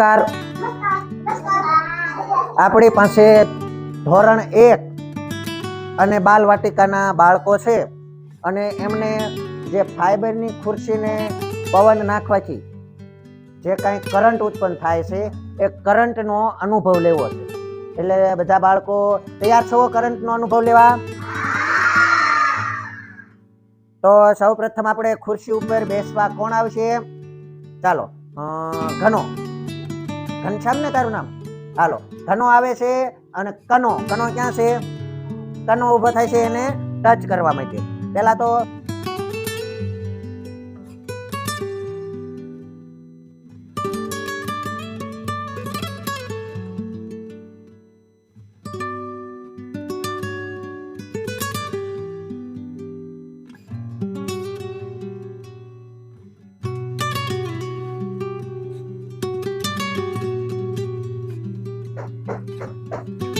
નમસ્કાર. આપણી પાસે ધોરણ એક અને બાલવાટિકાના બાળકો છે અને એમને જે ફાઈબરની ખુરશીને પવન નાખવાથી જે કાંઈ કરંટ ઉત્પન્ન થાય છે, એ કરંટનો અનુભવ લેવો છે. એટલે બધા બાળકો તૈયાર છો કરંટનો અનુભવ લેવા? તો સૌ પ્રથમ આપણે ખુરશી ઉપર બેસવા કોણ આવશે? ચાલો ઘનો. ઘનશ્યામ ને તારું નામ? હાલો ઘનો આવે છે અને કનો. કનો ક્યાં છે? કનો ઊભો થાય છે એને ટચ કરવા માટે. પહેલાં તો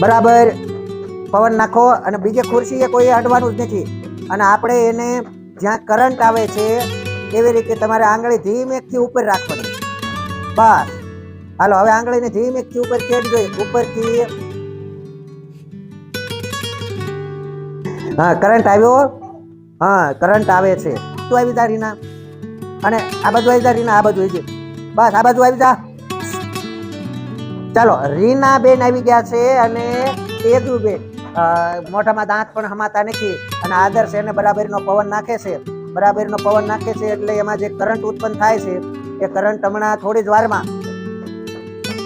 બરાબર. પવન નાખો અને બીજે ખુરશીએ કોઈ અડવાનું જ નથી. અને આપણે એને જ્યાં કરંટ આવે છે, એવી રીતે તમારે આંગળી ધીમેકથી ઉપર રાખવાની. બસ. હાલો, હવે આંગળીને ધીમેકથી ઉપર ખેડ જોઈએ ઉપરથી. હા કરંટ આવ્યો. હા કરંટ આવે છે. તું આવી જા, રીના. અને આ બાજુ આવી જા, રીના, આ બાજુ આવી. બસ, આ બાજુ આવી જા. ચાલો રીના બેન આવી ગયા છે અને તેજુ બેન અ, મોઢામાં દાંત પણ હમાતા નથી અને આદર્શ એને બરાબરીનો પવન નાખે છે. બરાબરનો પવન નાખે છે એટલે એમાં જે કરંટ ઉત્પન્ન થાય છે એ કરંટ હમણાં થોડી જ વારમાં.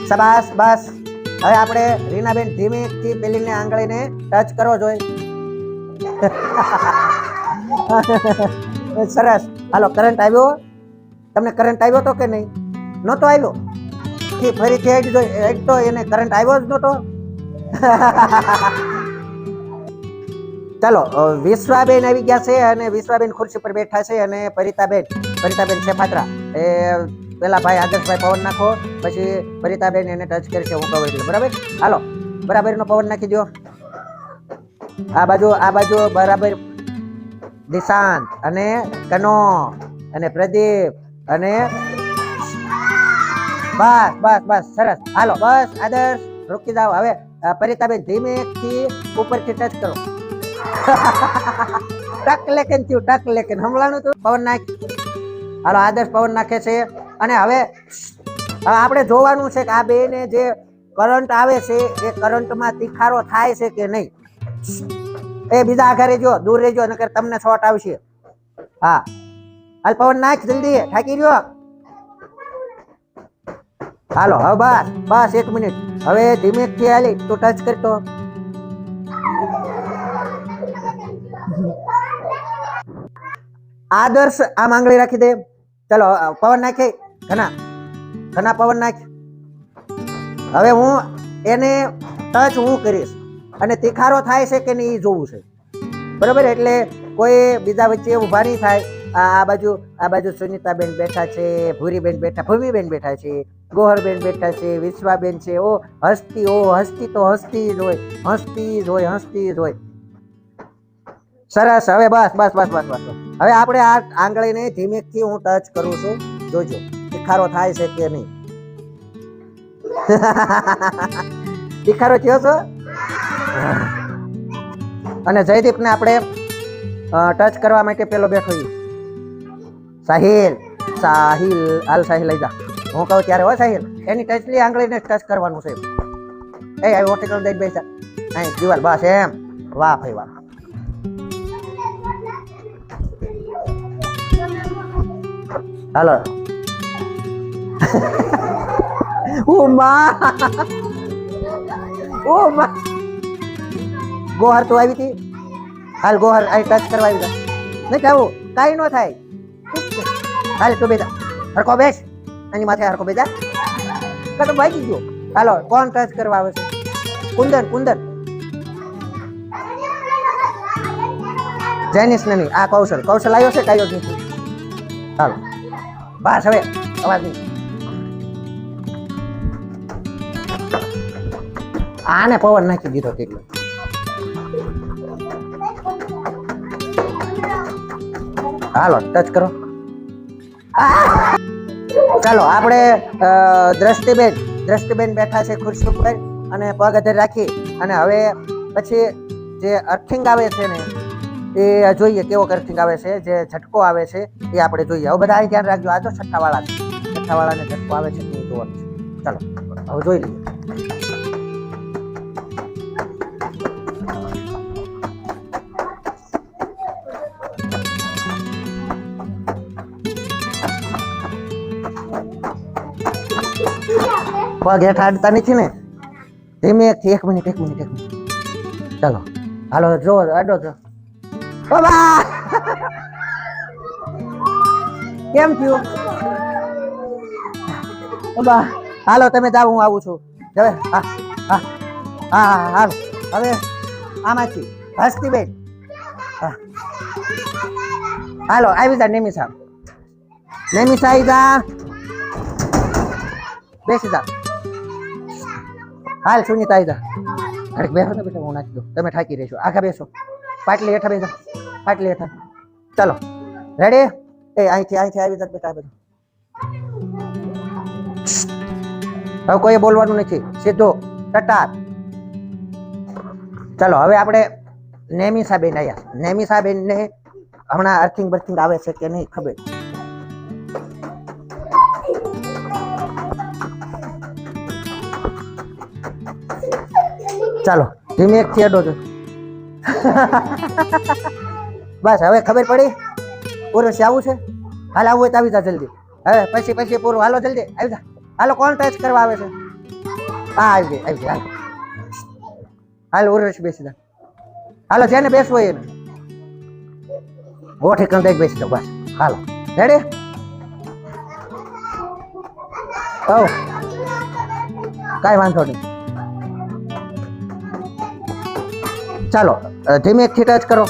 સબાસ બસ હવે આપણે રીનાબેન ધીમેથી પેલીને આંગળીને ટચ કરવો જોઈએ. સરસ. હાલો કરંટ આવ્યો? તમને કરંટ આવ્યો તો કે નહીં? નહોતો આવ્યો? થી ફરીથી એક તો એને કરંટ આવ્યો જ નહોતો. ચાલો વિશ્વાબેન આવી ગયા છે અને વિશ્વાબેન ખુરશી પર બેઠા છે અને પરિતાબેન પરિતાબેન છે પાત્રા એ પેલા ભાઈ આદર્શભાઈ પવન નાખો, પછી પરિતાબેન એને ટચ કરશે હું કહું એટલે બરાબર? હાલો, બરાબરનો પવન નાખી દો આ બાજુ આ બાજુ બરાબર દિશાંત અને કનો અને પ્રદીપ અને બસ બસ બસ, સરસ. હાલો, બસ, આદર્શ, રોકી જાઓ. હવે પરિતાબેન ધીમેથી ઉપરથી ટચ કરો. ટક લેકન થયું, ટક લેકન. હમણાંનું તું પવન નાખ હાલો, આદર્શ પવન નાખે છે. અને હવે હવે આપણે જોવાનું છે કે આ બેને જે કરંટ આવે છે, એ કરંટમાં તિખારો થાય છે કે નહીં? એ બીજા આઘા રહેજો દૂર રહેજો, નકર તમને શોર્ટ આવશે. હા. હાલ પવન નાખ, જલ્દી. થાકી રહ્યો? હાલો, હવે બસ બસ, એક મિનિટ. હવે ધીમેથી હાલી, તું ટચ કરતો આદર્શ આ માંગણી રાખી દે. ચલો પવન નાખે. ઘણા ઘણા પવન નાખ. હવે હું એને ટચ હું કરીશ. અને તિખારો થાય છે કે નહીં એ જોવું છે. બરાબર? એટલે કોઈ બીજા વચ્ચે ઊભા નહીં થાય આ બાજુ આ બાજુ સુનિતાબેન બેઠા છે, ભૂરીબેન બેઠા, ભૂમિબેન બેઠા છે. ગોહરબેન બેઠા છે, વિશ્વાબેન છે, ઓ, હસતી ઓ, હસતી તો હસતી જ હોય, હસતી જ હોય, હસતી જ હોય. સરસ, હવે બસ બસ બસ બસ બસ. હવે આપણે આ આંગળીને ધીમેકથી હું ટચ કરું છું. જોજો તીખારો થાય છે કે નહીં? તીખારો થયો છો? અને જયદીપને આપણે ટચ કરવા માટે પેલો બેઠો સાહિલ સાહિલ, હાલ સાહિલ લઈ જા. હું કહું ત્યારે હોય સાહેબ, એની ટચલી આંગળીને ટચ કરવાનું છે. એ આવી ઓટિકલ દઈ બેસા. અહીં દિવાલ બસ એમ. વાહ ભાઈ વાહ. હાલો. ઓ માં. ઓ ગોહર તો આવી હતી? હાલ ગોહર અહીં ટચ કરવા આવી નહીં થવું કાંઈ ન થાય. હાલ તું બેટા હરકો બેસ. એની માથે હારખો બેજા. કાં ભાઈ ગયો. હાલો, કોણ ટચ કરવા આવે છે કુંદન કુંદન. જેનિસ ને નહીં આ કૌશલ. કૌશલ આવ્યો છે કાયો નથી? હાલો. બસ હવે, અવાજ નહીં. આને પવન નાખી દીધો કેટલો હાલો ટચ કરો. આ! ચાલો, આપણે દ્રષ્ટિબેન દ્રષ્ટિબેન બેઠા છે ખુરશી ઉપર અને પગ અધર રાખી અને હવે પછી જે અર્થિંગ આવે છે ને, એ જોઈએ કેવો અર્થિંગ આવે છે, જે ઝટકો આવે છે, એ આપણે જોઈએ. હવે બધા ધ્યાન રાખજો. આ તો છઠ્ઠાવાળા છે. છઠ્ઠાવાળાને ઝટકો આવે છે એ જોવાનું છે. ચાલો, હવે જોઈ લઈએ. પગ હેઠાડતા નથી ને? ધીમે એકથી એક મિનિટ એક મિનિટ એક મિનિટ. ચાલો. હાલો, જો અડો જો. બાબા કેમ થયું? બાબા હાલો, તમે જાઓ, હું આવું છું. હવે હા હા. હા હા, હાલો. હવે આમાંથી હસ્તી બેન. હાલો, આવી જા, નેમિસા. નેમિસા, આવી જા. બેસી જા. હાલ સુનિતા આવી જા. બેસો ને બેટા, હું નાખી દઉં. તમે થાકી રહેશો. આખા બેસો. પાટલી હેઠા બેસો પાટલી હેઠા ચાલો. રેડી એ, અહીંથી અહીંથી આવી જા બેટા બધું. હવે કોઈ બોલવાનું નથી. સીધો, ટટાર. ચાલો, હવે આપણે નેમિસા બેન આવ્યા નેમિસા બેન ને હમણાં અર્થિંગ બર્થિંગ આવે છે કે નહીં ખબર. ચાલો ધીમે એક થી અડો છો બસ, હવે ખબર પડી? પૂરું આવું છે? હાલ આવું હોય તો આવી જા જલ્દી. હવે પછી પછી પૂરું. હાલો, જલ્દી, આવી જા. હાલો, કોણ ટચ કરવા આવે છે? હા, આવી આવી જાય હાલ. ઉર્વશ બેસી જા. હાલો, જેને બેસવો એને. ગોઠી કંઈ બેસી જાઓ, બસ. હાલો. રેડી કહો કાંઈ વાંધો નહીં. ચાલો ધીમે એકથી ટચ કરો.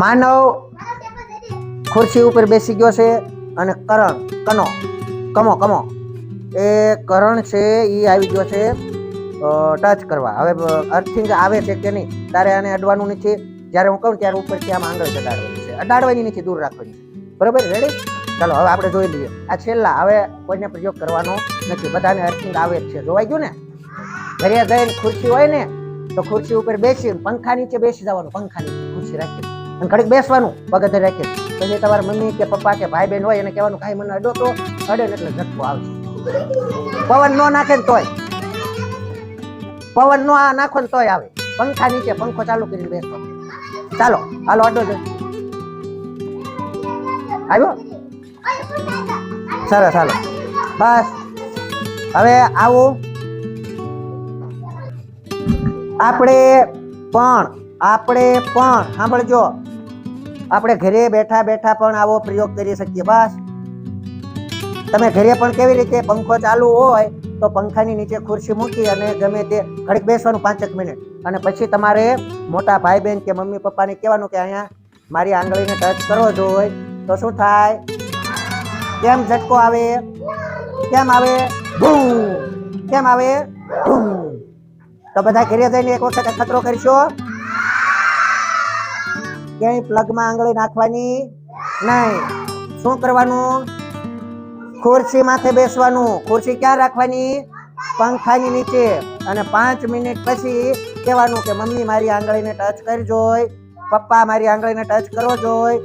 માનવ ખુરશી ઉપર બેસી ગયો છે અને કરણ, કનો, કમો કમો. એ કરણ છે એ આવી ગયો છે ટચ કરવા. હવે અર્થિંગ આવે છે કે નહીં, તારે આને અડવાનું નથી. જ્યારે હું કહું ત્યારે ઉપરથી આમ આંગળ ચડાડવાની છે. અડાડવાની નથી દૂર રાખવાની બરોબર? રેડી ચાલો, હવે આપણે જોઈ લઈએ. આ છેલ્લા, હવે કોઈને પ્રયોગ કરવાનો નથી. બધાને અર્થિંગ આવે જ છે. જોવાઈ ગયું ને? ઘરે જઈને ખુરશી હોય ને, તો ખુરશી ઉપર બેસી પંખા નીચે બેસી જવાનું. પંખા નીચે ખુરશી રાખી અને ઘડીક બેસવાનું પગથે રાખી પછી તમારા મમ્મી કે પપ્પા કે ભાઈ બહેન હોય, એને કહેવાનું કાંઈ મને અડો તો. અડે ને એટલે ઝટકો આવશે પવન નો નાખે ને તોય. પવન નો આ નાખો ને તોય આવે. પંખા નીચે પંખો ચાલુ કરીને બેસવાનું. ચાલો, હાલો અડો છે આવ્યો? સરસ, હાલો. બસ. હવે આવો. આપણે પણ આપણે પણ, સાંભળજો. આપણે ઘરે બેઠા બેઠા પણ આવો પ્રયોગ કરી શકીએ, બસ. તમે ઘરે પણ કેવી રીતે પંખો ચાલુ હોય, તો પંખાની નીચે ખુરશી મૂકી અને ગમે તે, ઘડીક બેસવાનું પાંચેક મિનિટ. અને પછી તમારે મોટા ભાઈ બહેન કે મમ્મી પપ્પાને કહેવાનું કે અહીંયા મારી આંગળીને ટચ કરવો જોઈએ તો શું થાય? કેમ ઝટકો આવે? કેમ આવે? ભૂમ! કેમ આવે? ભૂમ! તો બધા ઘરે જઈને એક વખત ખતરો કરશો? ક્યાંય પ્લગમાં આંગળી નાખવાની નહીં. શું કરવાનું? ખુરશી માથે બેસવાનું. ખુરશી ક્યાં રાખવાની? પંખાની નીચે. અને પાંચ મિનિટ પછી કહેવાનું કે મમ્મી મારી આંગળીને ટચ કરજો પપ્પા મારી આંગળીને ટચ કરવો જોઈએ